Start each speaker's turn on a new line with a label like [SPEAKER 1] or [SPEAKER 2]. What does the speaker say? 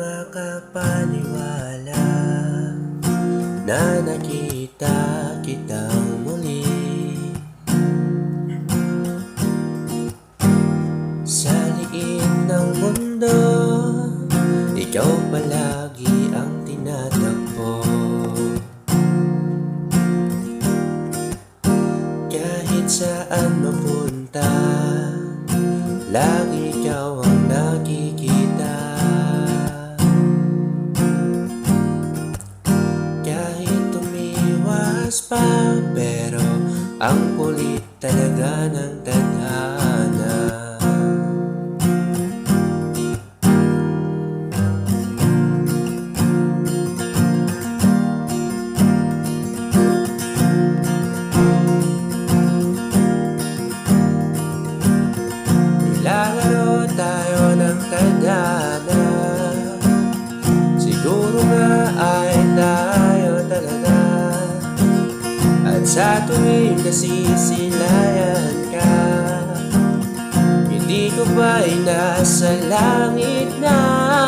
[SPEAKER 1] Makapaniwala Na nakita kitang muli. Sa liit ng mundo Ikaw palagi ang tinatakbo Kahit saan mapunta tumiwas pa Pero ang kulit talaga ng tadhana. Nilalaro tayo At sa tuwing nasisilayan ka Hindi ko ba'y nasa langit na